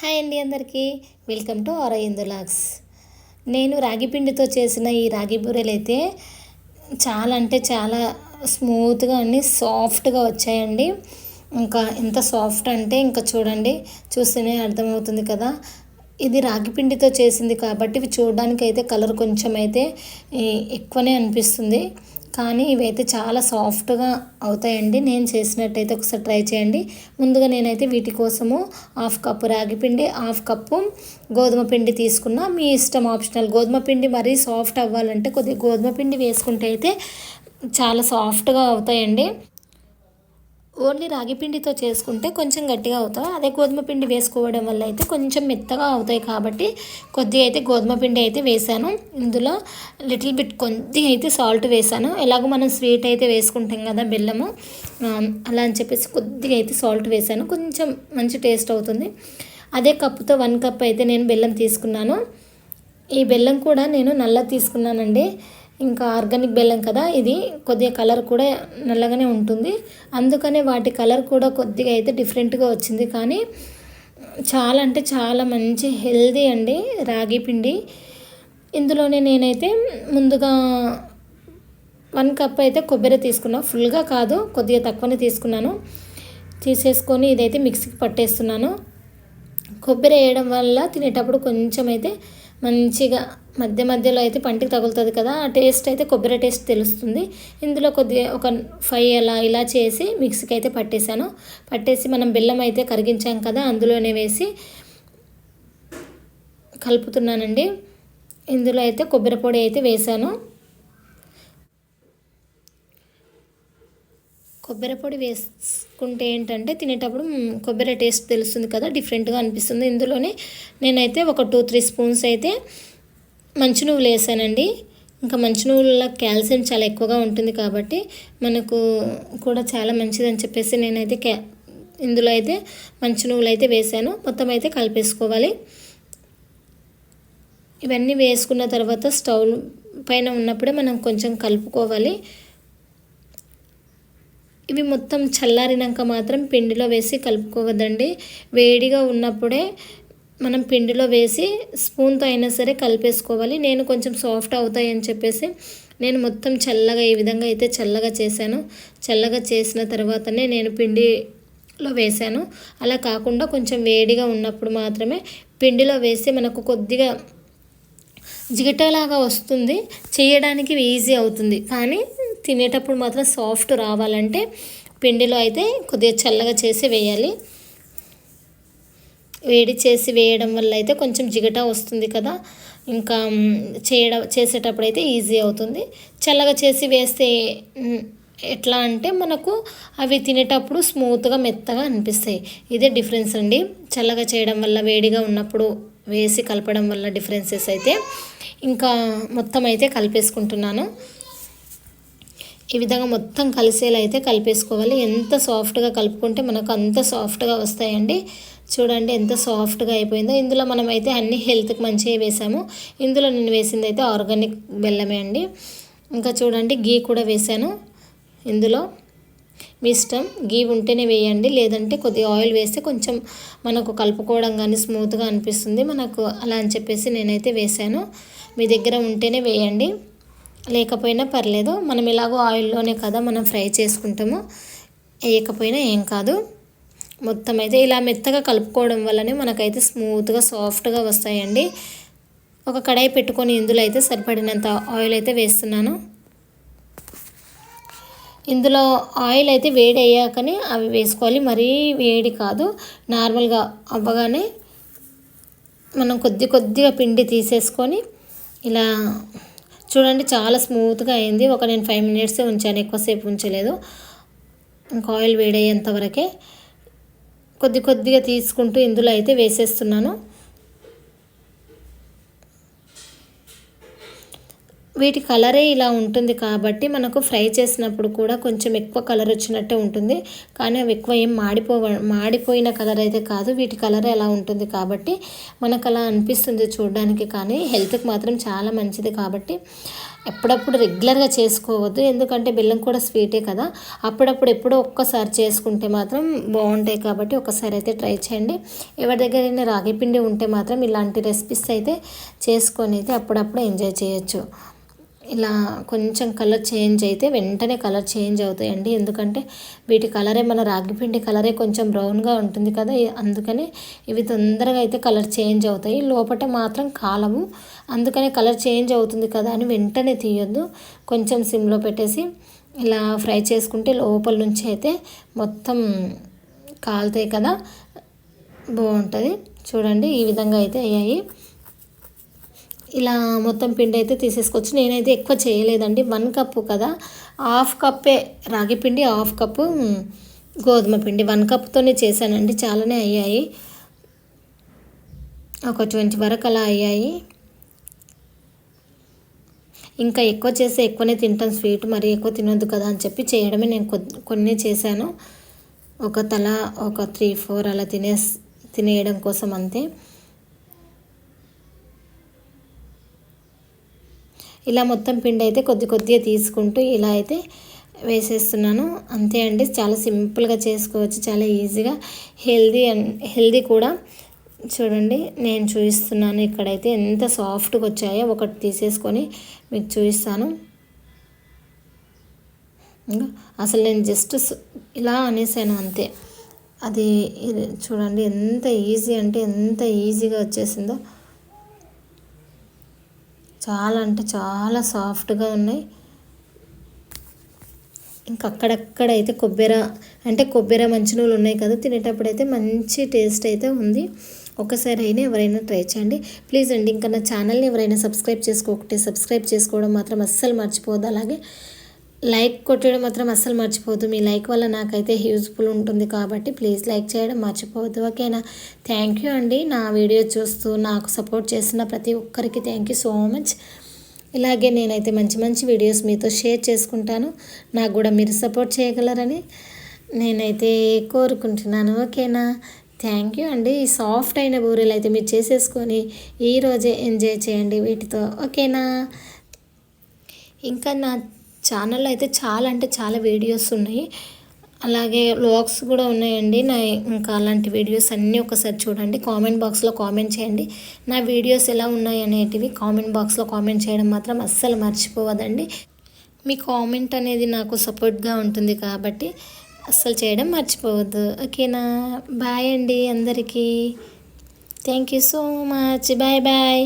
Hi అండి అందరికీ. Welcome to ఆరయిందు logs నేను రాగి పిండితో చేసిన ఈ రాగి బూరెలు అయితే చాలా అంటే చాలా స్మూత్గా అన్ని సాఫ్ట్గా వచ్చాయండి. ఇంకా ఎంత సాఫ్ట్ అంటే ఇంకా చూడండి చూస్తేనే అర్థమవుతుంది కదా. ఇది రాగి పిండితో చేసింది కాబట్టి ఇవి చూడడానికి అయితే కలర్ కొంచెం అయితే ఎక్కువనే అనిపిస్తుంది. కానీ ఇవైతే చాలా సాఫ్ట్గా అవుతాయండి. నేను చేసినట్టయితే ఒకసారి ట్రై చేయండి. ముందుగా నేనైతే వీటి కోసము హాఫ్ కప్పు రాగి పిండి హాఫ్ కప్పు గోధుమ పిండి తీసుకున్నా. మీ ఇష్టం ఆప్షనల్. గోధుమ పిండి మరీ సాఫ్ట్ అవ్వాలంటే కొద్దిగా గోధుమ పిండి వేసుకుంటే అయితే చాలా సాఫ్ట్గా అవుతాయండి. ఓన్లీ రాగి పిండితో చేసుకుంటే కొంచెం గట్టిగా అవుతాయి. అదే గోధుమ పిండి వేసుకోవడం వల్ల అయితే కొంచెం మెత్తగా అవుతాయి కాబట్టి కొద్దిగా అయితే గోధుమ పిండి అయితే వేసాను. ఇందులో లిటిల్ బిట్ కొద్దిగా అయితే సాల్ట్ వేసాను. ఎలాగో మనం స్వీట్ అయితే వేసుకుంటాం కదా బెల్లము. అలా అని చెప్పేసి కొద్దిగా అయితే సాల్ట్ వేసాను. కొంచెం మంచి టేస్ట్ అవుతుంది. అదే కప్పుతో వన్ కప్ అయితే నేను బెల్లం తీసుకున్నాను. ఈ బెల్లం కూడా నేను నల్ల తీసుకున్నానండి. ఇంకా ఆర్గానిక్ బెల్లం కదా ఇది కొద్దిగా కలర్ కూడా నల్లగానే ఉంటుంది. అందుకనే వాటి కలర్ కూడా కొద్దిగా అయితే డిఫరెంట్గా వచ్చింది. కానీ చాలా అంటే చాలా మంచి హెల్దీ అండి రాగి పిండి. ఇందులోనే నేనైతే ముందుగా వన్ కప్ అయితే కొబ్బరి తీసుకున్నా. ఫుల్గా కాదు కొద్దిగా తక్కువనే తీసుకున్నాను. తీసేసుకొని ఇదైతే మిక్సీకి పట్టేస్తున్నాను. కొబ్బరి వేయడం వల్ల తినేటప్పుడు కొంచెం అయితే మంచిగా మధ్య మధ్యలో అయితే పంటికి తగులుతుంది కదా ఆ టేస్ట్ అయితే కొబ్బరి టేస్ట్ తెలుస్తుంది. ఇందులో కొద్దిగా ఒక ఫైవ్ అలా ఇలా చేసి మిక్సీకి అయితే పట్టేశాను. పట్టేసి మనం బెల్లం అయితే కరిగించాం కదా అందులోనే వేసి కలుపుతున్నానండి. ఇందులో అయితే కొబ్బరి పొడి అయితే వేశాను. కొబ్బరి పొడి వేసుకుంటే ఏంటంటే తినేటప్పుడు కొబ్బరి టేస్ట్ తెలుస్తుంది కదా డిఫరెంట్గా అనిపిస్తుంది. ఇందులోనే నేనైతే ఒక టూ త్రీ స్పూన్స్ అయితే మంచి నువ్వులు వేసానండి. ఇంకా మంచి నువ్వులలో కాల్షియం చాలా ఎక్కువగా ఉంటుంది కాబట్టి మనకు కూడా చాలా మంచిదని చెప్పేసి నేనైతే క్యా ఇందులో అయితే మంచి నువ్వులు అయితే వేసాను. మొత్తం అయితే కలిపేసుకోవాలి. ఇవన్నీ వేసుకున్న తర్వాత స్టవ్ పైన ఉన్నప్పుడే మనం కొంచెం కలుపుకోవాలి. ఇవి మొత్తం చల్లారినాక మాత్రం పిండిలో వేసి కలుపుకోవద్దండి. వేడిగా ఉన్నప్పుడే మనం పిండిలో వేసి స్పూన్తో అయినా సరే కలిపేసుకోవాలి. నేను కొంచెం సాఫ్ట్ అవుతాయి అని చెప్పేసి నేను మొత్తం చల్లగా ఈ విధంగా అయితే చల్లగా చేశాను. చల్లగా చేసిన తర్వాతనే నేను పిండిలో వేశాను. అలా కాకుండా కొంచెం వేడిగా ఉన్నప్పుడు మాత్రమే పిండిలో వేసి మనకు కొద్దిగా జిగటలాగా వస్తుంది. చేయడానికి ఈజీ అవుతుంది. కానీ తినేటప్పుడు మాత్రం సాఫ్ట్ రావాలంటే పిండిలో అయితే కొద్దిగా చల్లగా చేసి వేయాలి. వేడి చేసి వేయడం వల్ల అయితే కొంచెం జిగట వస్తుంది కదా. ఇంకా చేయడం చేసేటప్పుడు అయితే ఈజీ అవుతుంది. చల్లగా చేసి వేస్తే ఎట్లా అంటే మనకు అవి తినేటప్పుడు స్మూత్గా మెత్తగా అనిపిస్తాయి. ఇదే డిఫరెన్స్ అండి. చల్లగా చేయడం వల్ల వేడిగా ఉన్నప్పుడు వేసి కలపడం వల్ల డిఫరెన్సెస్ అయితే ఇంకా మొత్తం అయితే కలిపేసుకుంటున్నాను. ఈ విధంగా మొత్తం కలిసేలా అయితే కలిపేసుకోవాలి. ఎంత సాఫ్ట్గా కలుపుకుంటే మనకు అంత సాఫ్ట్గా వస్తాయండి. చూడండి ఎంత సాఫ్ట్గా అయిపోయిందో. ఇందులో మనమైతే అన్ని హెల్త్కి మంచిగా వేసాము. ఇందులో నేను వేసింది అయితే ఆర్గానిక్ బెల్లమే అండి. ఇంకా చూడండి గీ కూడా వేసాను. ఇందులో మీ ఇష్టం గీ ఉంటేనే వేయండి. లేదంటే కొద్దిగా ఆయిల్ వేస్తే కొంచెం మనకు కలుపుకోవడం కానీ స్మూత్గా అనిపిస్తుంది. మనకు అలా అని చెప్పేసి నేనైతే వేసాను. మీ దగ్గర ఉంటేనే వేయండి. లేకపోయినా పర్లేదు. మనం ఎలాగో ఆయిల్లోనే కదా మనం ఫ్రై చేసుకుంటాము. వేయకపోయినా ఏం కాదు. మొత్తం అయితే ఇలా మెత్తగా కలుపుకోవడం వల్లనే మనకైతే స్మూత్గా సాఫ్ట్గా వస్తాయండి. ఒక కడాయి పెట్టుకొని ఇందులో అయితే సరిపడినంత ఆయిల్ అయితే వేస్తున్నాను. ఇందులో ఆయిల్ అయితే వేడి అయ్యాకనే అవి వేసుకోవాలి. మరీ వేడి కాదు. నార్మల్గా అవ్వగానే మనం కొద్ది కొద్దిగా పిండి తీసేసుకొని ఇలా చూడండి చాలా స్మూత్గా అయింది. ఒక నేను ఫైవ్ మినిట్సే ఉంచాను. ఎక్కువసేపు ఉంచలేదు. ఇంకా ఆయిల్ వేడయ్యేంత వరకే. కొద్ది కొద్దిగా తీసుకుంటూ ఇందులో అయితే వేసేస్తున్నాను. వీటి కలరే ఇలా ఉంటుంది కాబట్టి మనకు ఫ్రై చేసినప్పుడు కూడా కొంచెం ఎక్కువ కలర్ వచ్చినట్టే ఉంటుంది. కానీ అవి ఎక్కువ ఏం మాడిపో మాడిపోయిన కలర్ అయితే కాదు. వీటి కలర్ ఎలా ఉంటుంది కాబట్టి మనకు అలా అనిపిస్తుంది చూడడానికి. కానీ హెల్త్కి మాత్రం చాలా మంచిది కాబట్టి ఎప్పుడప్పుడు రెగ్యులర్గా చేసుకోవద్దు. ఎందుకంటే బెల్లం కూడా స్వీటే కదా. అప్పుడప్పుడు ఎప్పుడో ఒక్కసారి చేసుకుంటే మాత్రం బాగుంటాయి కాబట్టి ఒకసారి అయితే ట్రై చేయండి. ఎవరి దగ్గరైనా రాగి పిండి ఉంటే మాత్రం ఇలాంటి రెసిపీస్ అయితే చేసుకొని అయితే అప్పుడప్పుడు ఎంజాయ్ చేయొచ్చు. ఇలా కొంచెం కలర్ చేంజ్ అయితే వెంటనే కలర్ చేంజ్ అవుతాయండి. ఎందుకంటే వీటి కలరే మన రాగిపిండి కలరే కొంచెం బ్రౌన్గా ఉంటుంది కదా. అందుకని ఇవి తొందరగా అయితే కలర్ చేంజ్ అవుతాయి. లోపల మాత్రం కాలము. అందుకనే కలర్ చేంజ్ అవుతుంది కదా అని వెంటనే తీయొద్దు. కొంచెం సిమ్లో పెట్టేసి ఇలా ఫ్రై చేసుకుంటే లోపల నుంచి అయితే మొత్తం కాలుతాయి కదా. బాగుంటుంది. చూడండి ఈ విధంగా అయితే అయ్యాయి. ఇలా మొత్తం పిండి అయితే తీసేసుకోవచ్చు. నేనైతే ఎక్కువ చేయలేదండి. వన్ కప్పు కదా. హాఫ్ కప్పే రాగి పిండి హాఫ్ కప్పు గోధుమ పిండి. వన్ కప్తోనే చేశానండి. చాలానే అయ్యాయి. ఒక ట్వంటీ వరకు అలా అయ్యాయి. ఇంకా ఎక్కువ చేస్తే ఎక్కువనే తింటాను స్వీట్ మరి ఎక్కువ తినొద్దు కదా అని చెప్పి చేయడమే నేను కొన్ని చేశాను. ఒక తల ఒక త్రీ ఫోర్ అలా తినే తినేయడం కోసం అంతే. ఇలా మొత్తం పిండి అయితే కొద్ది కొద్దిగా తీసుకుంటూ ఇలా అయితే వేసేస్తున్నాను. అంతే అండి. చాలా సింపుల్గా చేసుకోవచ్చు. చాలా ఈజీగా. హెల్దీ అండ్ హెల్దీ కూడా. చూడండి నేను చూపిస్తున్నాను ఇక్కడైతే ఎంత సాఫ్ట్గా వచ్చాయో. ఒకటి తీసేసుకొని మీకు చూపిస్తాను. అసలు నేను జస్ట్ ఇలా అనేసాను అంతే. అది చూడండి ఎంత ఈజీ అంటే ఎంత ఈజీగా వచ్చేసిందో. చాలా అంటే చాలా సాఫ్ట్గా ఉన్నాయి. ఇంకా అక్కడక్కడ అయితే కొబ్బరి అంటే కొబ్బెర మంచి నూనెలు ఉన్నాయి కదా తినేటప్పుడు అయితే మంచి టేస్ట్ అయితే ఉంది. ఒకసారి అయినా ఎవరైనా ట్రై చేయండి. ప్లీజ్ అండి ఇంకా నా ఛానల్ని ఎవరైనా సబ్స్క్రైబ్ చేసుకోకపోతే సబ్స్క్రైబ్ చేసుకోవడం మాత్రం అస్సలు మర్చిపోదు అలాగే లైక్ కొట్టడం మాత్రం అస్సలు మర్చిపోవద్దు. మీ లైక్ వల్ల నాకైతే యూజ్ఫుల్ ఉంటుంది కాబట్టి ప్లీజ్ లైక్ చేయడం మర్చిపోవద్దు. ఓకేనా? థ్యాంక్ యూ అండి. నా వీడియో చూస్తూ నాకు సపోర్ట్ చేస్తున్న ప్రతి ఒక్కరికి థ్యాంక్ యూ సో మచ్. ఇలాగే నేనైతే మంచి మంచి వీడియోస్ మీతో షేర్ చేసుకుంటాను. నాకు కూడా మీరు సపోర్ట్ చేయగలరని నేనైతే కోరుకుంటున్నాను. ఓకేనా? థ్యాంక్ యూ అండి. ఈ సాఫ్ట్ అయిన బూరెలు అయితే మీరు చేసేసుకొని ఈరోజే ఎంజాయ్ చేయండి వీటితో. ఓకేనా? ఇంకా నా ఛానల్లో అయితే చాలా అంటే చాలా వీడియోస్ ఉన్నాయి. అలాగే వ్లాగ్స్ కూడా ఉన్నాయండి. నా ఇంకా అలాంటి వీడియోస్ అన్నీ ఒకసారి చూడండి. కామెంట్ బాక్స్లో కామెంట్ చేయండి. నా వీడియోస్ ఎలా ఉన్నాయి అనేటివి కామెంట్ బాక్స్లో కామెంట్ చేయడం మాత్రం అస్సలు మర్చిపోవద్దండి. మీ కామెంట్ అనేది నాకు సపోర్ట్గా ఉంటుంది కాబట్టి అస్సలు చేయడం మర్చిపోవద్దు. ఓకేనా? బాయ్ అండి అందరికీ. Thank you so much. Bye bye.